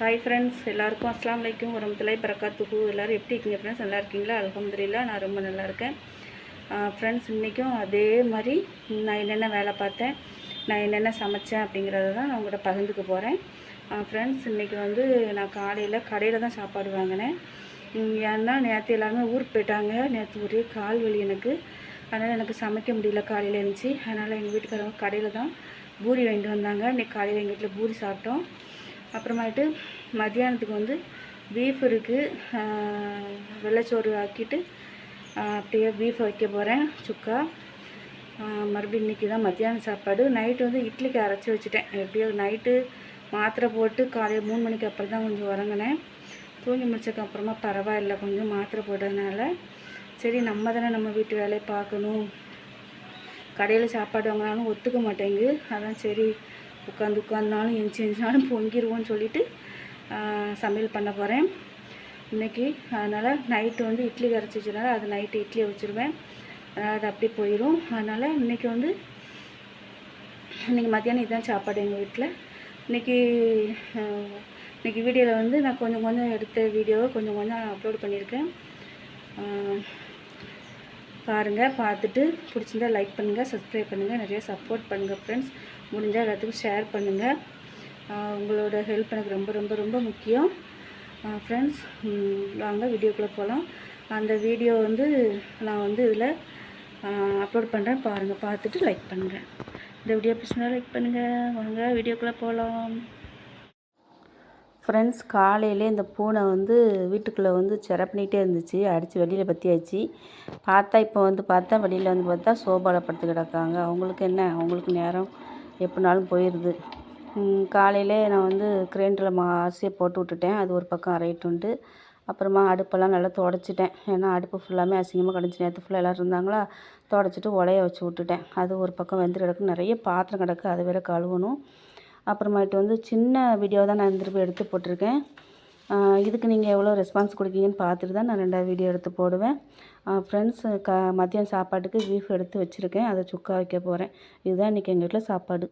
Hi friends எல்லாருக்கும் அஸ்லாம் வலைக்கும் வரமத்துலை பரக்காத்துக்கு எல்லோரும் எப்படி இருக்கீங்க ஃப்ரெண்ட்ஸ் நல்லா இருக்கீங்களா? அலமதுல்லா நான் ரொம்ப நல்லா இருக்கேன். ஃப்ரெண்ட்ஸ் இன்றைக்கும் அதே மாதிரி நான் என்னென்ன வேலை பார்த்தேன் நான் என்னென்ன சமைச்சேன் அப்படிங்கிறத தான் நான் உங்கள்கிட்ட பகிர்ந்துக்க போகிறேன் ஃப்ரெண்ட்ஸ் இன்றைக்கி வந்து நான் காலையில் கடையில் தான் சாப்பாடு வாங்கினேன். ஏன்னா நேற்று எல்லாருமே ஊருக்கு போயிட்டாங்க. நேற்று ஒரே கால் வலி எனக்கு. அதனால் எனக்கு சமைக்க முடியல காலையில் இருந்துச்சு அதனால் எங்கள் வீட்டுக்காரங்க கடையில் தான் பூரி வாங்கிட்டு வந்தாங்க. இன்றைக்கி காலையில் எங்கள் வீட்டில் பூரி சாப்பிட்டோம். அப்புறமேட்டு மத்தியானத்துக்கு வந்து பீஃப் இருக்குது வெள்ளைச்சோறு ஆக்கிட்டு அப்படியே பீஃப் வைக்க போகிறேன் சுக்கா. மறுபடியும் இன்றைக்கி தான் மத்தியானம் சாப்பாடு. நைட்டு வந்து இட்லிக்கு அரைச்சி வச்சுட்டேன். எப்படியோ நைட்டு மாத்திரை போட்டு காலையில் மூணு மணிக்கு அப்புறம் தான் கொஞ்சம் உறங்கினேன். தூங்கி முடிச்சதுக்கப்புறமா பரவாயில்ல கொஞ்சம் மாத்திரை போட்டதுனால. சரி நம்ம தானே நம்ம வீட்டு வேலையை பார்க்கணும். கடையில் சாப்பாடு வாங்கினாலும் ஒத்துக்க மாட்டேங்குது. அதான் சரி உட்காந்து உட்காந்துனாலும் எஞ்சி எஞ்சினாலும் பொங்கிடுவோன்னு சொல்லிவிட்டு சமையல் பண்ண போகிறேன் இன்றைக்கி அதனால் நைட்டு வந்து இட்லி கரைச்சி அது நைட்டு இட்லியை வச்சுருவேன். அதனால் அது அப்படி போயிடும் அதனால் இன்றைக்கி வந்து இன்றைக்கி மத்தியானம் இதுதான் சாப்பாடு எங்கள் வீட்டில் இன்றைக்கி இன்றைக்கி வீடியோவில் வந்து நான் கொஞ்சம் கொஞ்சம் எடுத்த வீடியோவை கொஞ்சம் கொஞ்சம் அப்லோட் பண்ணியிருக்கேன். பாருங்கள் பார்த்துட்டு பிடிச்சிருந்தா லைக் பண்ணுங்கள் சப்ஸ்கிரைப் பண்ணுங்கள் நிறைய சப்போர்ட் பண்ணுங்கள் ஃப்ரெண்ட்ஸ் முடிஞ்சால் எல்லாத்துக்கும் ஷேர் பண்ணுங்கள் உங்களோட ஹெல்ப் எனக்கு ரொம்ப ரொம்ப ரொம்ப முக்கியம். ஃப்ரெண்ட்ஸ் வாங்க வீடியோக்குள்ளே போகலாம் அந்த வீடியோ வந்து நான் வந்து இதில் அப்லோட் பண்ணுறேன் பாருங்கள் பார்த்துட்டு லைக் பண்ணுங்கள் இந்த வீடியோ பிடிச்சிருந்தா லைக் பண்ணுங்கள் வாங்க வீடியோக்குள்ளே போகலாம் ஃப்ரெண்ட்ஸ் காலையிலே இந்த பூனை வந்து வீட்டுக்குள்ளே வந்து செர பண்ணிகிட்டே இருந்துச்சு. அடித்து வெளியில் பற்றியாச்சு பார்த்தா இப்போ வந்து பார்த்தா வெளியில் வந்து பார்த்தா சோபாவில் படுத்து கிடக்காங்க. அவங்களுக்கு என்ன? அவங்களுக்கு நேரம் எப்படினாலும் போயிடுது காலையிலே நான் வந்து கிரைண்டரில் மா அரிசியை போட்டு விட்டுட்டேன். அது ஒரு பக்கம் அரையிட்டுண்டு. அப்புறமா அடுப்பெல்லாம் நல்லா தொடச்சிட்டேன். ஏன்னா அடுப்பு ஃபுல்லாமே அசிங்கமாக கிடச்சி நேற்று ஃபுல்லாக எல்லோரும் இருந்தாங்களா? தொடச்சிட்டு உலைய வச்சு விட்டுட்டேன். அது ஒரு பக்கம் வெந்து கிடக்கு நிறைய பாத்திரம் கிடக்கு. அதை வேறு கழுவணும். அப்புறமேட்டு வந்து சின்ன வீடியோ தான் நான் திருப்பி எடுத்து போட்டிருக்கேன். இதுக்கு நீங்கள் எவ்வளோ ரெஸ்பான்ஸ் கொடுக்கீங்கன்னு பார்த்துட்டு தான் நான் ரெண்டாவது வீடியோ எடுத்து போடுவேன். ஃப்ரெண்ட்ஸ் க மதியம் சாப்பாட்டுக்கு பீஃப் எடுத்து வச்சுருக்கேன். அதை சுக்கா வைக்க போகிறேன் இதுதான் இன்றைக்கி எங்கள் வீட்டில் சாப்பாடு.